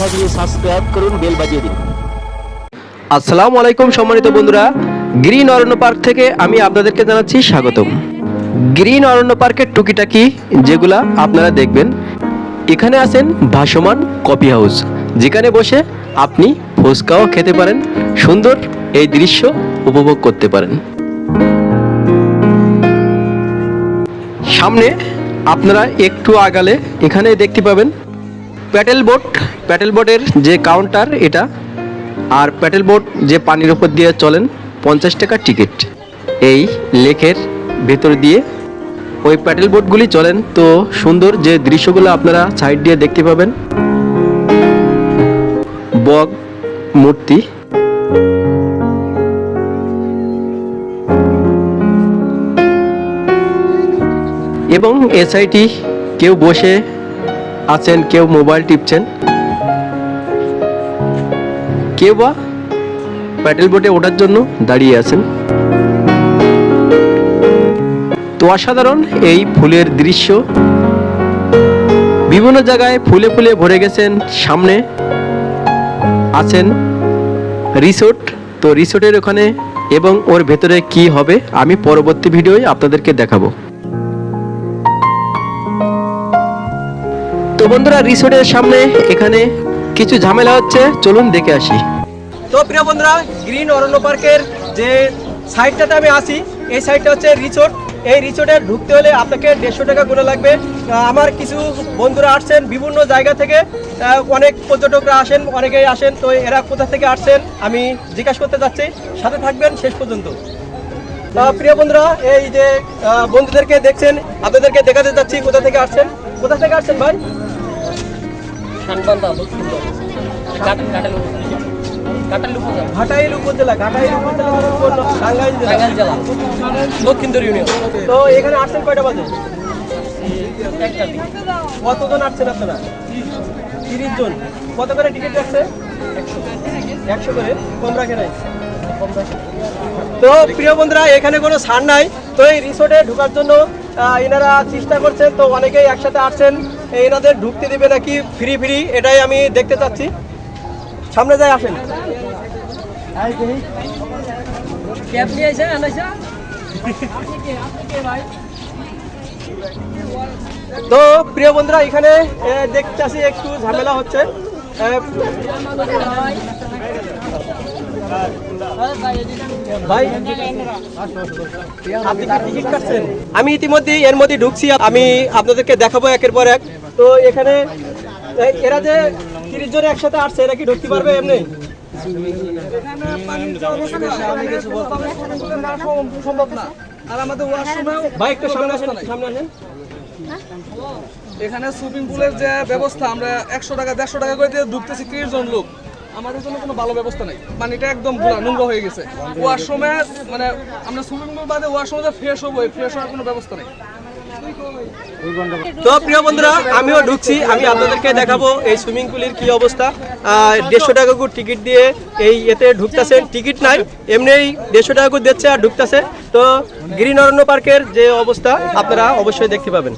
থাকলে সাবস্ক্রাইব করুন বেল বাজিয়ে দিন। আসসালামু আলাইকুম সম্মানিত বন্ধুরা, গ্রিন অরণ্য পার্ক থেকে আমি আপনাদেরকে জানাচ্ছি স্বাগতম। গ্রিন অরণ্য পার্কের টুকিটাকি যেগুলা আপনারা দেখবেন, এখানে আছেন ভাসমান কফি হাউস, যেখানে বসে আপনি ফুচকাও খেতে পারেন, সুন্দর এই দৃশ্য উপভোগ করতে পারেন। সামনে আপনারা একটু আগালে এখানে দেখতে পাবেন প্যাটেল বোট প্যাটেল বোটের যে কাউন্টার এটা আর প্যাটেল বোট যে পানির উপর দিয়ে চলেন পঞ্চাশ টাকা টিকিট এই লেকের ভেতর দিয়ে ওই প্যাটেল বোটগুলি চলেন তো সুন্দর যে দৃশ্যগুলো আপনারা সাইড দিয়ে দেখতে পাবেন। বগ, মূর্তি। এবং এসআইটি কেউ বসে আছেন, কেউ মোবাইল টিপছেন। কেউ বা? প্যাডেল বোটে ওঠার জন্য দাঁড়িয়ে আছেন। তো অসাধারণ এই ফুলের দৃশ্য। বিভিন্ন জায়গায় ফুলে ফুলে ভরে গেছেন, সামনে আছেন রিসোর্ট। তো রিসোর্টের ওখানে এবং ওর ভেতরে কি হবে, আমি পরবর্তী ভিডিওয় আপনাদেরকে দেখাবো। তো বন্ধুরা, রিসোর্টের সামনে এখানে কিছু ঝামেলা হচ্ছে, চলুন দেখে আসি। তো প্রিয় বন্ধুরা, গ্রিন অরণ্য পার্কের যে সাইডটাতে আমি আসি এই সাইডটা হচ্ছে রিসোর্ট। এই রিসোর্টে ঢুকতে হলে আপনাকে দেড়শো টাকা করে লাগবে। আমার কিছু বন্ধুরা আসছেন বিভিন্ন জায়গা থেকে। অনেক পর্যটকরা আসেন, অনেকেই আসেন, তো এরা কোথা থেকে আসছেন আমি জিজ্ঞাসা করতে যাচ্ছি। সাথে থাকবেন শেষ পর্যন্ত। প্রিয় বন্ধুরা, এই যে বন্ধুদেরকে দেখছেন, আপনাদেরকে দেখাতে যাচ্ছি কোথা থেকে আসছেন। কোথা থেকে আসছেন ভাই? ঘাটাইল উপজেলা ঘাটাইল উপজেলা মানে টাঙ্গাইল জেলা। টাঙ্গাইল জেলা। দক্ষিণদর ইউনিয়ন। তো এখানে আসছেন কয়টা বাজে? কতজন আসছেন আপনারা? তিরিশ জন। কত করে টিকিট একশো করে। কম রাখে নাই? তো প্রিয় বন্ধুরা এখানে কোনো ছাড় নাই। তো এই রিসোর্টে ঢোকার জন্য এনারা চেষ্টা করছেন। তো অনেকেই একসাথে আসছেন। এনাদের ঢুকতে দিবে নাকি ফ্রি ফ্রি এটাই আমি দেখতে চাচ্ছি। সামনে যাই আসেন। তো প্রিয় বন্ধুরা এখানে এ, দেখতেছি একটু ঝামেলা হচ্ছে। আপনি কি টিকিট কাটছেন? আমি ইতিমধ্যে এর মধ্যে ঢুকছি, আমি আপনাদেরকে দেখাবো একের পর এক। তো এখানে এরা যে তিরিশ জন একসাথে আসছে, এরা কি ঢুকতে পারবে এমনি? সম্ভব না আর আমাদের এখানে সুইমিং পুলের যে ব্যবস্থা, আমরা একশো টাকা, দেড়শো টাকা করে দিয়ে ঢুকতেছি তিরিশ জন লোক। আমাদের জন্য কোনো ভালো ব্যবস্থা নেই। পানিটা একদম ঘোলা নোংরা হয়ে গেছে। ওয়াশরুমে মানে আমরা সুইমিং পুল বাদে ওয়াশরুমে ফ্রেশ হব ফ্রেশ হওয়ার কোনো ব্যবস্থা নেই। তো প্রিয় বন্ধুরা, আমিও ঢুকছি। আমি আপনাদেরকে দেখাবো এই সুইমিং পুলের কি অবস্থা। দেড়শো টাকা করে টিকিট দিয়ে এই এতে ঢুকতেছে। টিকিট নাই এমনি দেড়শো টাকা করে দিচ্ছে আর ঢুকতেছে। তো গ্রিন অরণ্য পার্কের যে অবস্থা, আপনারা অবশ্যই দেখতে পাবেন।